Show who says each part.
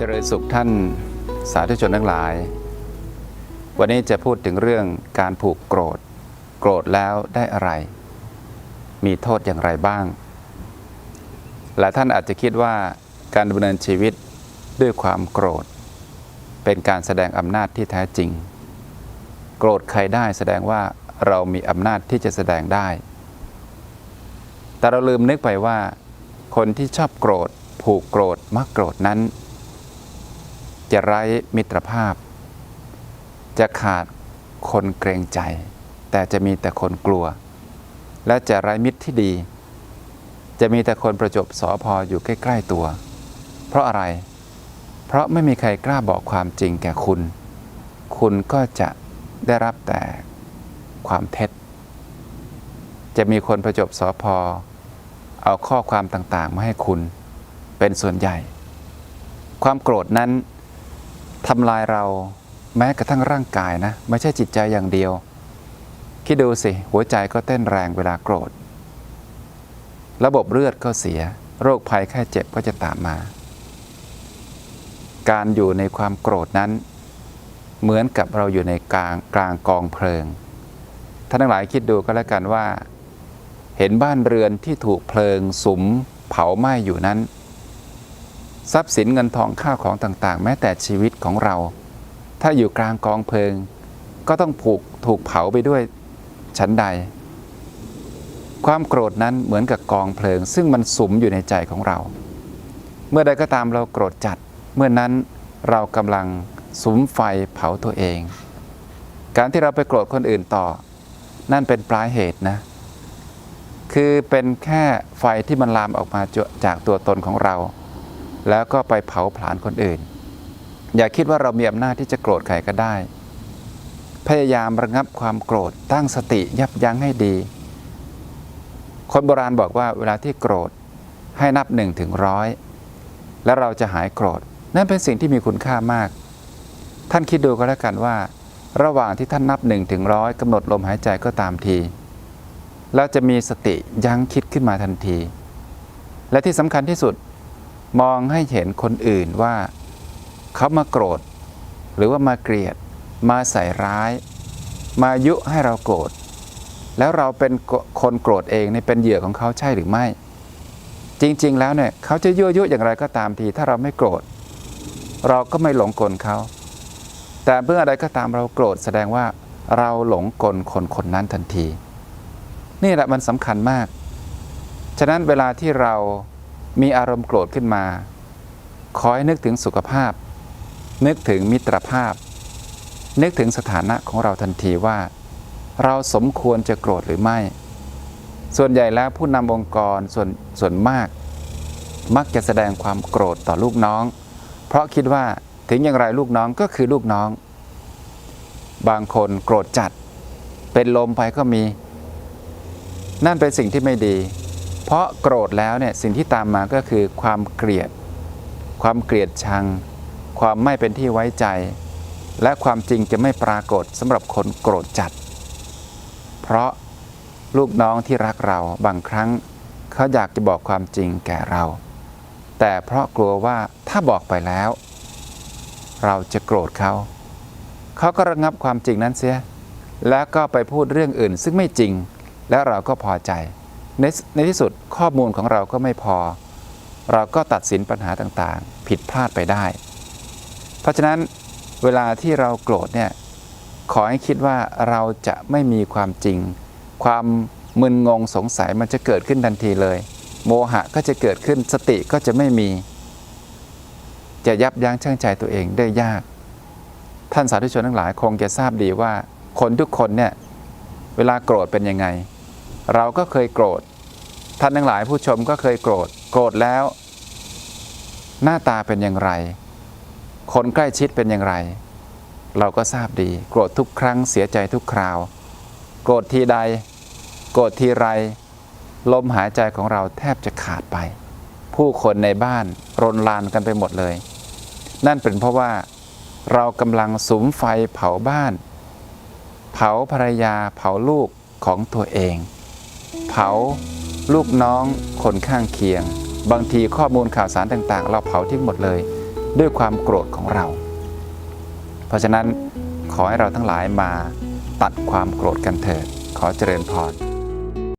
Speaker 1: เจริญสุขท่านสาธุชนทั้งหลาย วันนี้จะพูดถึงเรื่องการผูกโกรธ โกรธแล้วได้อะไร มีโทษอย่างไรบ้าง หลายท่านอาจจะคิดว่าการดำเนินชีวิตด้วยความโกรธ เป็นการแสดงอำนาจที่แท้จริง โกรธใครได้แสดงว่าเรามีอำนาจที่จะแสดงได้ แต่เราลืมนึกไปว่า คนที่ชอบโกรธ ผูกโกรธมักโกรธนั้น จะไร้มิตรภาพ จะขาดคนเกรงใจ แต่จะมีแต่คนกลัว และจะไร้มิตรที่ดี จะมีแต่คนประจบสอพออยู่ใกล้ ๆตัว เพราะอะไร เพราะไม่มีใครกล้าบอกความจริงแก่คุณ คุณก็จะได้รับแต่ความเท็จ จะมีคนประจบสอพอเอาข้อความต่างๆ มาให้คุณเป็นส่วนใหญ่ ความโกรธนั้น ทำลายเราแม้กระทั่งร่างกายนะ ไม่ใช่จิตใจอย่างเดียว คิดดูสิ หัวใจก็เต้นแรงเวลาโกรธ ระบบเลือดก็เสีย โรคภัยแค่เจ็บก็จะตามมา การอยู่ในความโกรธนั้น เหมือนกับเราอยู่ในกลางกลางกองเพลิง ท่านทั้งหลายคิดดูก็แล้วกันว่า เห็นบ้านเรือนที่ถูกเพลิงสุมเผาไหม้อยู่นั้น ทรัพย์สินเงินทองข้าวของต่างๆ แม้แต่ชีวิตของเรา ถ้าอยู่กลางกองเพลิง ก็ต้องผูกถูกเผาไปด้วยชั้นใด ความโกรธนั้นเหมือนกับกองเพลิง ซึ่งมันสุมอยู่ในใจของเรา เมื่อใดก็ตามเราโกรธจัด เมื่อนั้นเรากำลังสุมไฟเผาตัวเอง การที่เราไปโกรธคนอื่นต่อ นั่นเป็นปลายเหตุนะ คือเป็นแค่ไฟที่มันลามออกมาจากตัวตนของเรา แล้วก็ไปเผาผลาญคนอื่น อย่าคิดว่าเรามีอำนาจที่จะโกรธใครก็ได้ พยายามระงับความโกรธตั้งสติยับยั้งให้ดี คนโบราณบอกว่าเวลาที่โกรธให้นับหนึ่งถึงร้อยแล้วเราจะหายโกรธ นั่นเป็นสิ่งที่มีคุณค่ามาก ท่านคิดดูก็แล้วกันว่า ระหว่างที่ท่านนับหนึ่งถึงร้อยกำหนดลมหายใจก็ตามทีแล้วจะมีสติยั้งคิดขึ้นมาทันที และที่สำคัญที่สุด มองให้เห็นคนอื่นว่าเขามาโกรธ หรือว่ามาเกลียด มาใส่ร้าย มายุให้เราโกรธ แล้วเราเป็นคนโกรธเองเนี่ยเป็นเหยื่อของเขาใช่หรือไม่ จริง ๆ แล้วเนี่ยเขาจะยั่วยุอย่างไรก็ตามที ถ้าเราไม่โกรธ เราก็ไม่หลงกลเขา แต่เมื่ออะไรก็ตามเราโกรธแสดงว่าเราหลงกลคนคนนั้นทันที นี่แหละมันสำคัญมาก ฉะนั้นเวลาที่เรา มีอารมณ์โกรธขึ้นมา ขอให้นึกถึงสุขภาพ นึกถึงมิตรภาพ นึกถึงสถานะของเราทันทีว่า เราสมควรจะโกรธหรือไม่ ส่วนใหญ่แล้วผู้นำองค์กรส่วนส่วนมาก มักจะแสดงความโกรธต่อลูกน้อง เพราะคิดว่าถึงอย่างไรลูกน้องก็คือลูกน้อง บางคนโกรธจัด เป็นลมไปก็มี นั่นเป็นสิ่งที่ไม่ดี เพราะโกรธแล้วเนี่ยสิ่งที่ตามมาก็คือความเกลียด ความเกลียดชัง ความไม่เป็นที่ไว้ใจ และความจริงจะไม่ปรากฏสำหรับคนโกรธจัด เพราะลูกน้องที่รักเราบางครั้งเขาอยากจะบอกความจริงแก่เรา แต่เพราะกลัวว่าถ้าบอกไปแล้ว เราจะโกรธเขาเขาก็ระงับความจริงนั้นเสีย แล้วก็ไปพูดเรื่องอื่นซึ่งไม่จริง แล้วเราก็พอใจ ในในที่สุดข้อมูลของเราก็ไม่พอ เราก็ตัดสินปัญหาต่างๆ ผิดพลาดไปได้ เพราะฉะนั้นเวลาที่เราโกรธเนี่ยขอให้คิดว่าเราจะไม่มีความจริง ความมึนงงสงสัยมันจะเกิดขึ้นทันทีเลย โมหะก็จะเกิดขึ้นสติก็จะไม่มี จะยับยั้งชั่งใจตัวเองได้ยาก ท่านสาธุชนทั้งหลายคงจะทราบดีว่า คนทุกคนเนี่ยเวลาโกรธเป็นยังไง เราก็เคยโกรธ ท่านทั้งหลายผู้ชมก็เคยโกรธ โกรธแล้ว หน้าตาเป็นอย่างไร คนใกล้ชิดเป็นอย่างไร เราก็ทราบดี โกรธทุกครั้งเสียใจทุกคราว โกรธทีใด โกรธทีไรลมหายใจของเราแทบจะขาดไป ผู้คนในบ้านรนลานกันไปหมดเลย นั่นเป็นเพราะว่า เรากำลังสุมไฟเผาบ้าน เผาภรรยาเผาลูกของตัวเอง ผาลูกน้องคนข้างเคียง บางทีข้อมูลข่าวสารต่างๆ เราเผาทิ้งหมดเลย ด้วยความโกรธของเรา เพราะฉะนั้นขอให้เราทั้งหลายมาตัดความโกรธกันเถิดขอเจริญพร